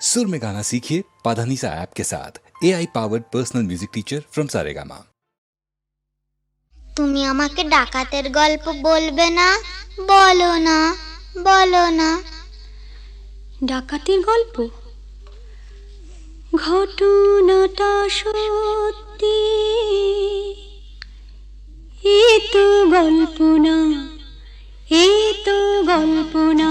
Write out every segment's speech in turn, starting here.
सुर में गाना सीखिए पाधानीसा ऐप के साथ A I powered personal music teacher from Saregama তুমি আমাকে ডাকাতের গল্প বলবে না বলো না বলো না ডাকাতির গল্প ঘটনাটা সত্যি এ তো গল্প না এ তো গল্প না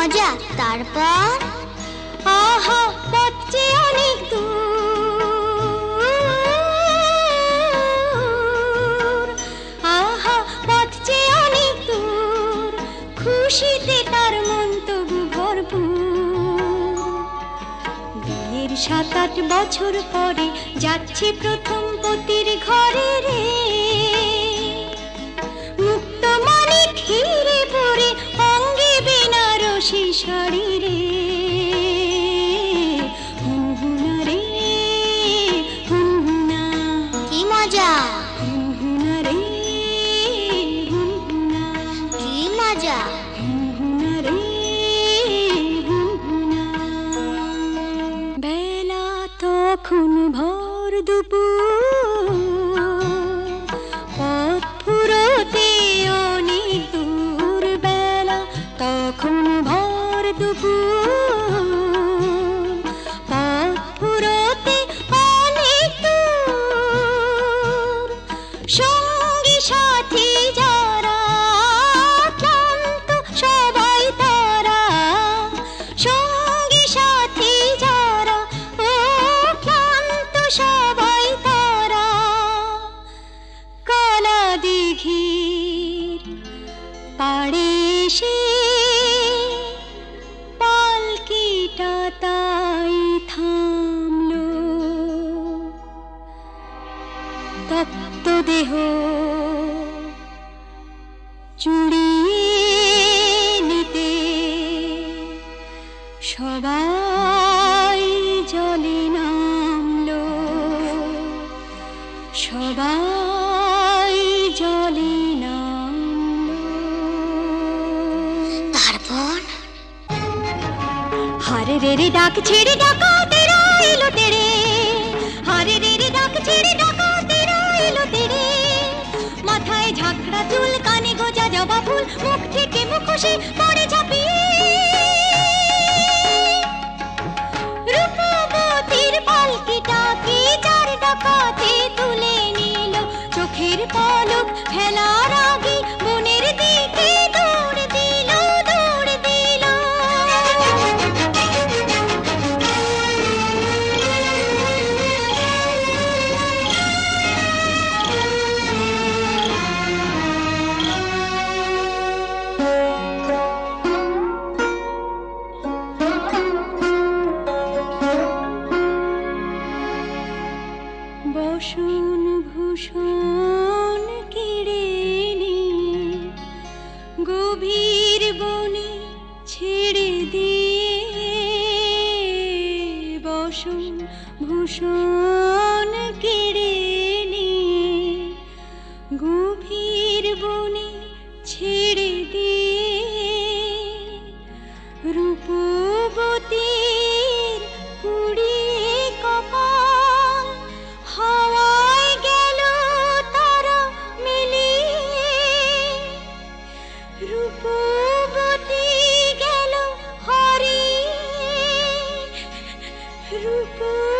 মজা, তারপর? আহা অনেক আহা খুশিতে তার মন তবু ভরপুর সাত আট বছর পরে যাচ্ছে প্রথম পতির ঘরে রে। মুক্ত মানে বেনারসি শাড়ি রে হুনহুনা রে হুনহুনা কি মজা। হুনহুনা রে হুনহুনা কি মজা। ी आ থেকে বসন ভূষণ কেড়ে গভীর বনে ছেড়ে দিয়ে বসন ভূষণ रूपा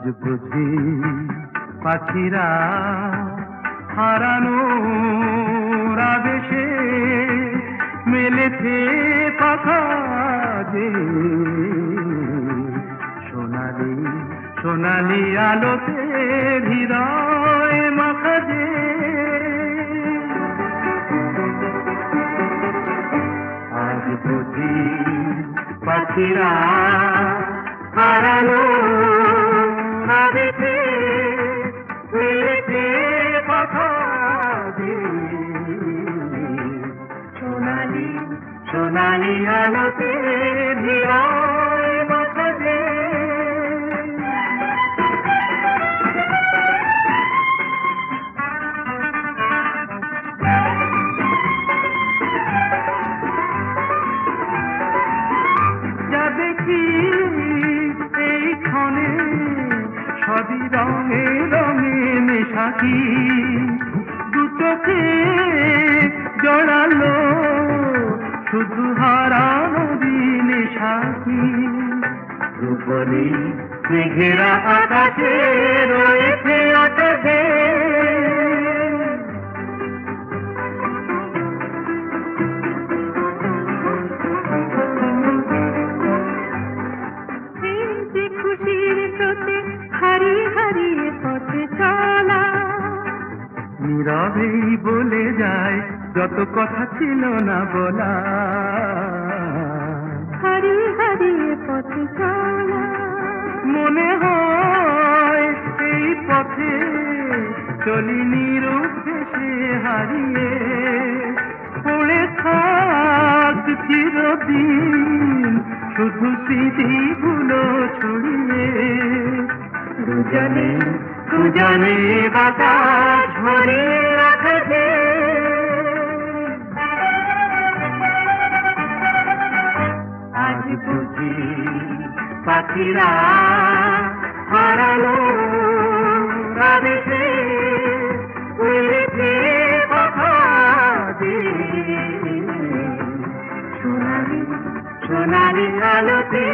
আজ বুঝি পাখিরা হারানো আবেশে মেলেছে কথা যে সোনালি সোনালি আলোতে হৃদয় মাখা যে। আজ বুঝি পাখিরা হারালো মিলেছে পাখা যে সোনালি সোনালি আলোতে হৃদয় নীরবেই বলে যায় যত কথা ছিল না বলা। হারিয়ে হারিয়ে পথে চলা। মনে হয় এই পথে চলি নিরুদ্দেশে হারিয়ে। পড়ে থাক চিরদিন শুধু স্মৃতিগুলো ছড়িয়ে। দুজনে দুজনে বাতাস আজ বুঝি পাখিরা হারালো রাধেছে উড়েছে কথা সোনালি আলোতে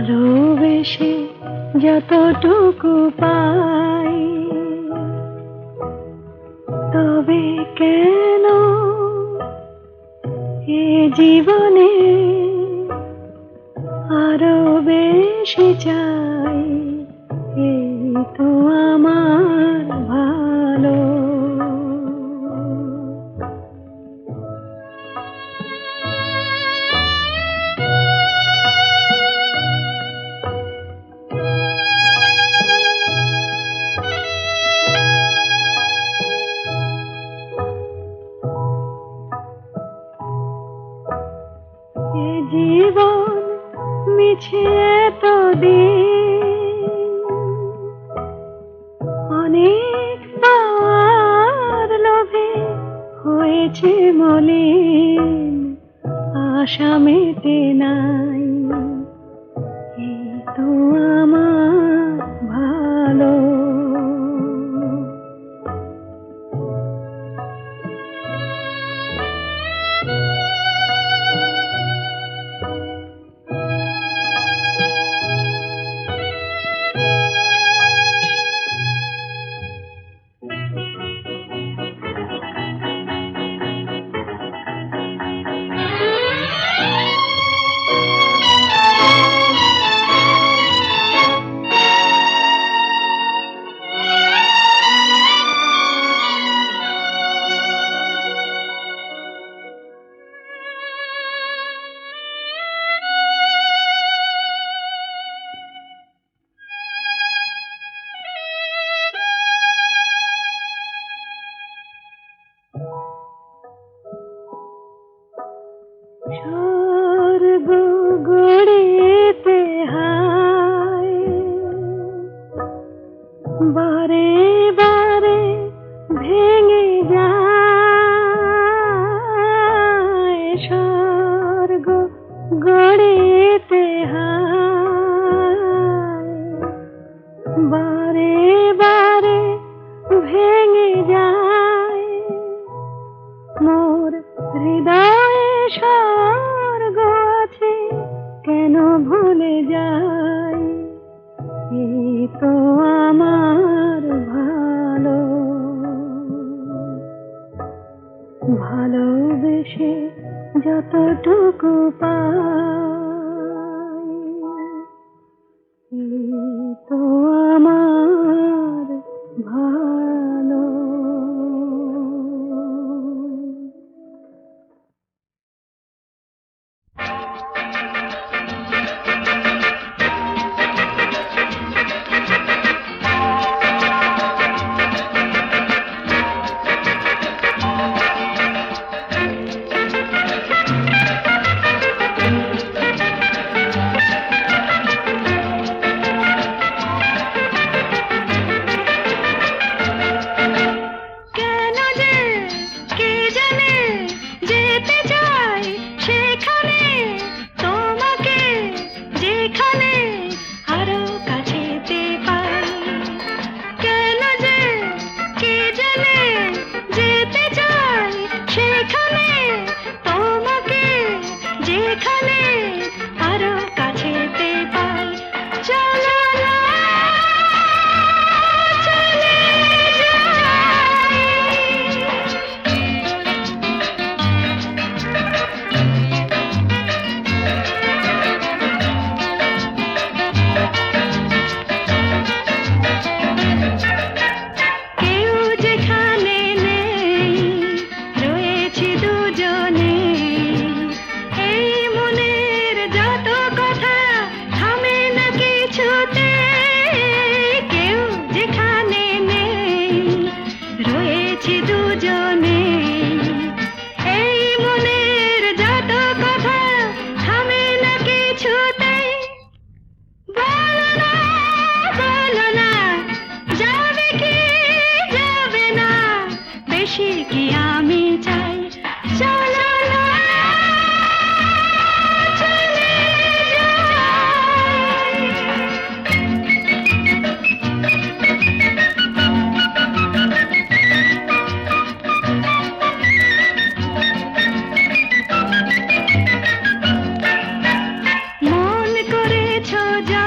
ভালোবেসে যতটুকু পাই তবে কেন এ জীবনে আরও বেশি চাই? জীবন মিছে তো অনেক পাওয়ার লোভে হয়েছে মলিন আশা মেটে নাই। Oh. করেছ যায়